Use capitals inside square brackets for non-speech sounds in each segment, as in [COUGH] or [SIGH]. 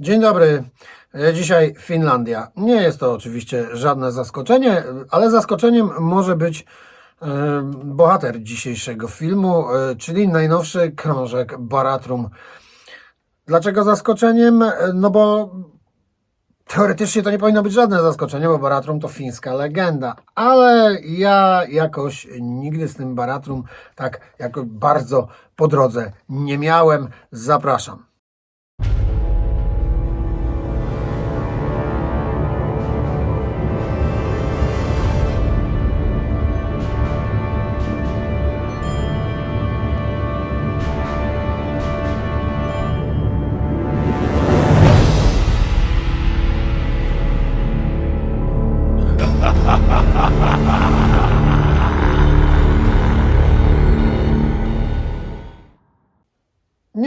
Dzień dobry. E, Dzisiaj Finlandia. Nie jest to oczywiście żadne zaskoczenie, ale zaskoczeniem może być e, bohater dzisiejszego filmu, e, czyli najnowszy krążek Baratrum. Dlaczego zaskoczeniem? No bo teoretycznie to nie powinno być żadne zaskoczenie, bo Baratrum to fińska legenda, ale ja jakoś nigdy z tym Baratrum tak jako bardzo po drodze nie miałem. Zapraszam.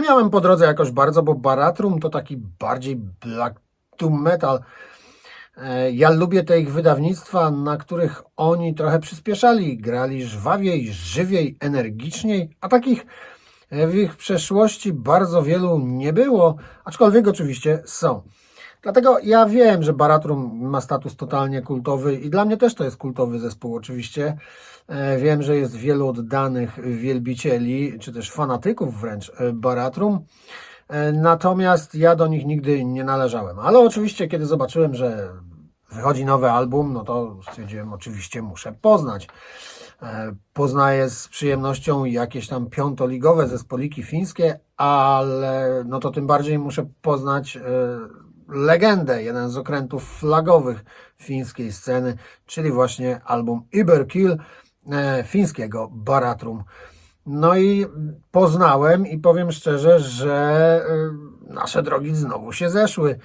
Miałem po drodze jakoś bardzo, bo Baratrum to taki bardziej black to metal. E, Ja lubię te ich wydawnictwa, na których oni trochę przyspieszali, grali żwawiej, żywiej, energiczniej, a takich e, w ich przeszłości bardzo wielu nie było, aczkolwiek oczywiście są. Dlatego ja wiem, że Baratrum ma status totalnie kultowy i dla mnie też to jest kultowy zespół oczywiście. E, Wiem, że jest wielu oddanych wielbicieli, czy też fanatyków wręcz e, Baratrum. E, Natomiast ja do nich nigdy nie należałem. Ale oczywiście, kiedy zobaczyłem, że wychodzi nowy album, no to stwierdziłem, oczywiście muszę poznać. Poznaję z przyjemnością jakieś tam piątoligowe zespoliki fińskie, ale no to tym bardziej muszę poznać legendę, jeden z okrętów flagowych fińskiej sceny, czyli właśnie album Iberkill e, fińskiego Baratrum. No i poznałem i powiem szczerze, że e, nasze drogi znowu się zeszły,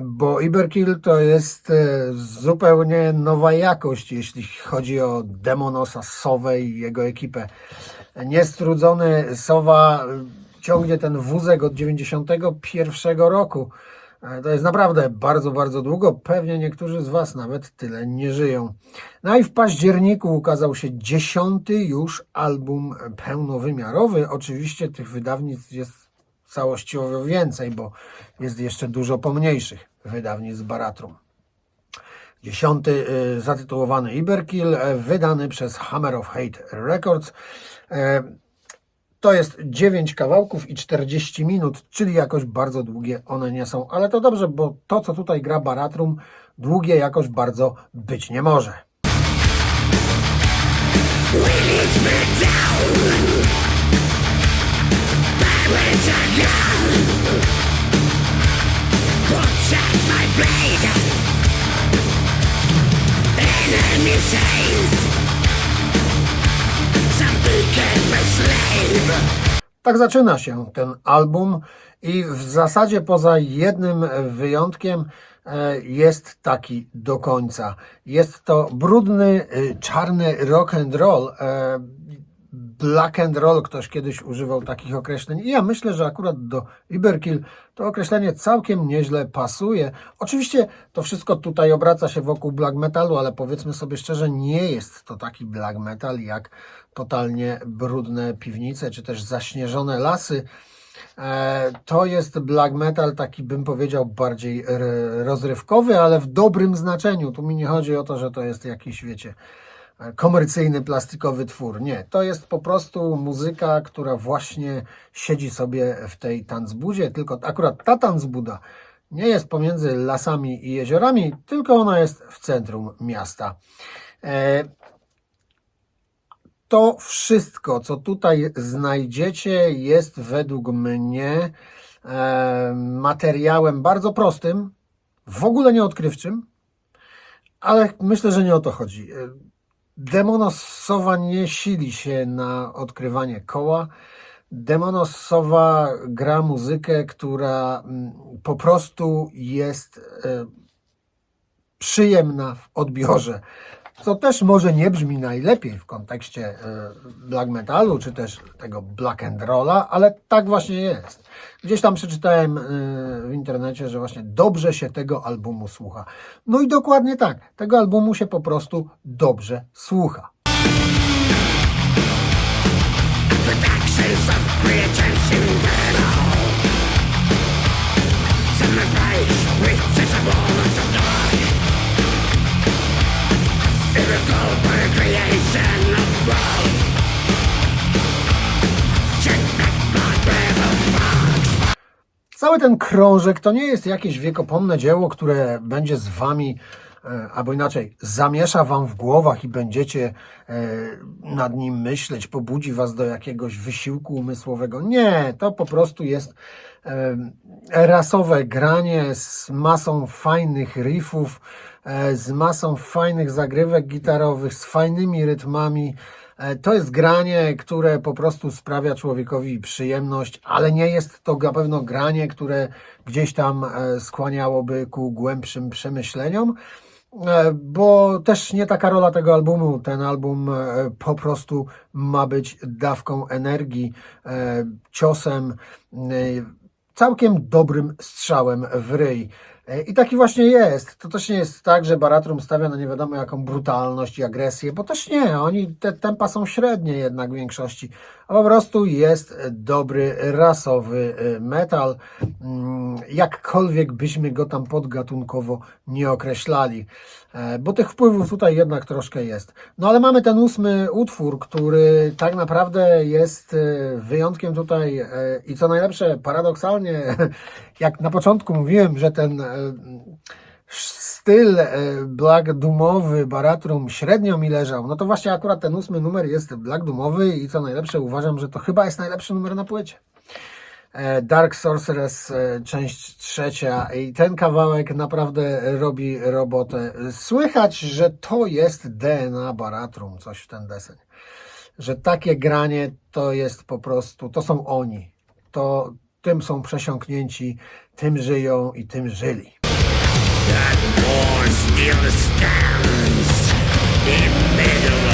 bo Iberkill to jest e, zupełnie nowa jakość, jeśli chodzi o Demonosa, Sowę i jego ekipę. Niestrudzony Sowa ciągnie ten wózek od 91 roku. E, To jest naprawdę bardzo, bardzo długo. Pewnie niektórzy z Was nawet tyle nie żyją. No i w październiku ukazał się dziesiąty już album pełnowymiarowy. Oczywiście tych wydawnictw jest całościowo więcej, bo jest jeszcze dużo pomniejszych wydawnictw Baratrum. Dziesiąty y, zatytułowany Iberkill, e, wydany przez Hammer of Hate Records. To jest 9 kawałków i 40 minut, czyli jakoś bardzo długie one nie są. Ale to dobrze, bo to, co tutaj gra Baratrum, długie jakoś bardzo być nie może. Tak zaczyna się ten album i w zasadzie poza jednym wyjątkiem e, jest taki do końca. Jest to brudny, y, czarny rock and roll. Black and roll, ktoś kiedyś używał takich określeń i ja myślę, że akurat do Iberkill to określenie całkiem nieźle pasuje. Oczywiście to wszystko tutaj obraca się wokół black metalu, ale powiedzmy sobie szczerze, nie jest to taki black metal jak totalnie brudne piwnice, czy też zaśnieżone lasy. E, To jest black metal, taki bym powiedział bardziej rozrywkowy, ale w dobrym znaczeniu. Tu mi nie chodzi o to, że to jest jakiś, wiecie, komercyjny, plastikowy twór. Nie, to jest po prostu muzyka, która właśnie siedzi sobie w tej tanzbudzie, tylko akurat ta tanzbuda nie jest pomiędzy lasami i jeziorami, tylko ona jest w centrum miasta. E, to wszystko, co tutaj znajdziecie, jest według mnie e, materiałem bardzo prostym, w ogóle nieodkrywczym, ale myślę, że nie o to chodzi. E, Demonosowa nie sili się na odkrywanie koła. Demonosowa gra muzykę, która mm, po prostu jest e, przyjemna w odbiorze. Co też może nie brzmi najlepiej w kontekście e, black metalu, czy też tego black and rolla, ale tak właśnie jest. Gdzieś tam przeczytałem e, w internecie, że właśnie dobrze się tego albumu słucha. No i dokładnie tak. Tego albumu się po prostu dobrze słucha. Cały ten krążek to nie jest jakieś wiekopomne dzieło, które będzie z wami, e, albo inaczej, zamiesza wam w głowach i będziecie e, nad nim myśleć, pobudzi was do jakiegoś wysiłku umysłowego. Nie, to po prostu jest e, rasowe granie z masą fajnych riffów, z masą fajnych zagrywek gitarowych, z fajnymi rytmami. E, To jest granie, które po prostu sprawia człowiekowi przyjemność, ale nie jest to na pewno granie, które gdzieś tam e, skłaniałoby ku głębszym przemyśleniom, e, bo też nie taka rola tego albumu. Ten album po prostu ma być dawką energii, ciosem, całkiem dobrym strzałem w ryj. E, I taki właśnie jest. To też nie jest tak, że Baratrum stawia na nie wiadomo jaką brutalność i agresję, bo też nie. Oni, te tempa są średnie jednak w większości. A po prostu jest dobry, rasowy e, metal. Mm, Jakkolwiek byśmy go tam podgatunkowo nie określali. E, Bo tych wpływów tutaj jednak troszkę jest. No ale mamy ten ósmy utwór, który tak naprawdę jest wyjątkiem tutaj i co najlepsze, paradoksalnie, [LAUGHS] jak na początku mówiłem, że ten styl e, Black Doomowy Baratrum średnio mi leżał, no to właśnie akurat ten ósmy numer jest Black Doomowy i co najlepsze uważam, że to chyba jest najlepszy numer na płycie. E, Dark Sorceress, e, część trzecia i ten kawałek naprawdę robi robotę. Słychać, że to jest DNA Baratrum, coś w ten deseń. Że takie granie to jest po prostu, to są oni. To tym są przesiąknięci, tym żyją i tym żyli. That war still stands in middle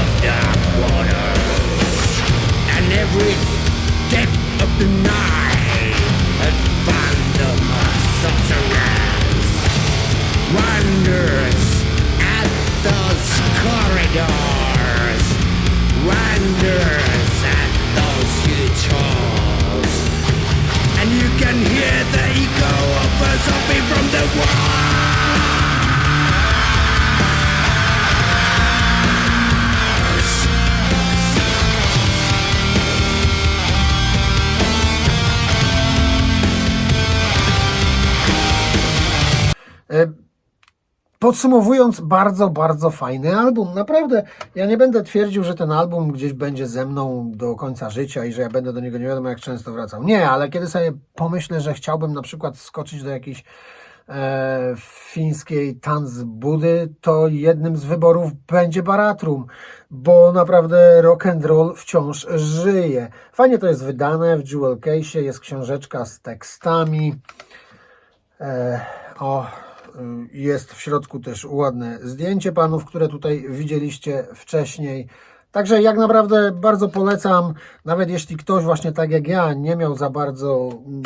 Podsumowując, bardzo, bardzo fajny album. Naprawdę, ja nie będę twierdził, że ten album gdzieś będzie ze mną do końca życia i że ja będę do niego nie wiadomo jak często wracał. Nie, ale kiedy sobie pomyślę, że chciałbym na przykład skoczyć do jakiejś e, fińskiej Tanzbudy, to jednym z wyborów będzie Baratrum, bo naprawdę rock and roll wciąż żyje. Fajnie to jest wydane w jewel case, jest książeczka z tekstami. E, o, jest w środku też ładne zdjęcie panów, które tutaj widzieliście wcześniej. Także jak naprawdę bardzo polecam, nawet jeśli ktoś właśnie tak jak ja nie miał za bardzo mm,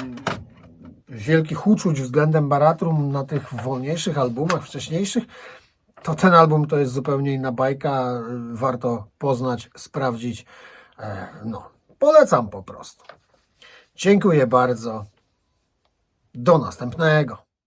wielkich uczuć względem Baratrum na tych wolniejszych albumach wcześniejszych, to ten album to jest zupełnie inna bajka. y, Warto poznać, sprawdzić. E, No, polecam po prostu. Dziękuję bardzo. Do następnego.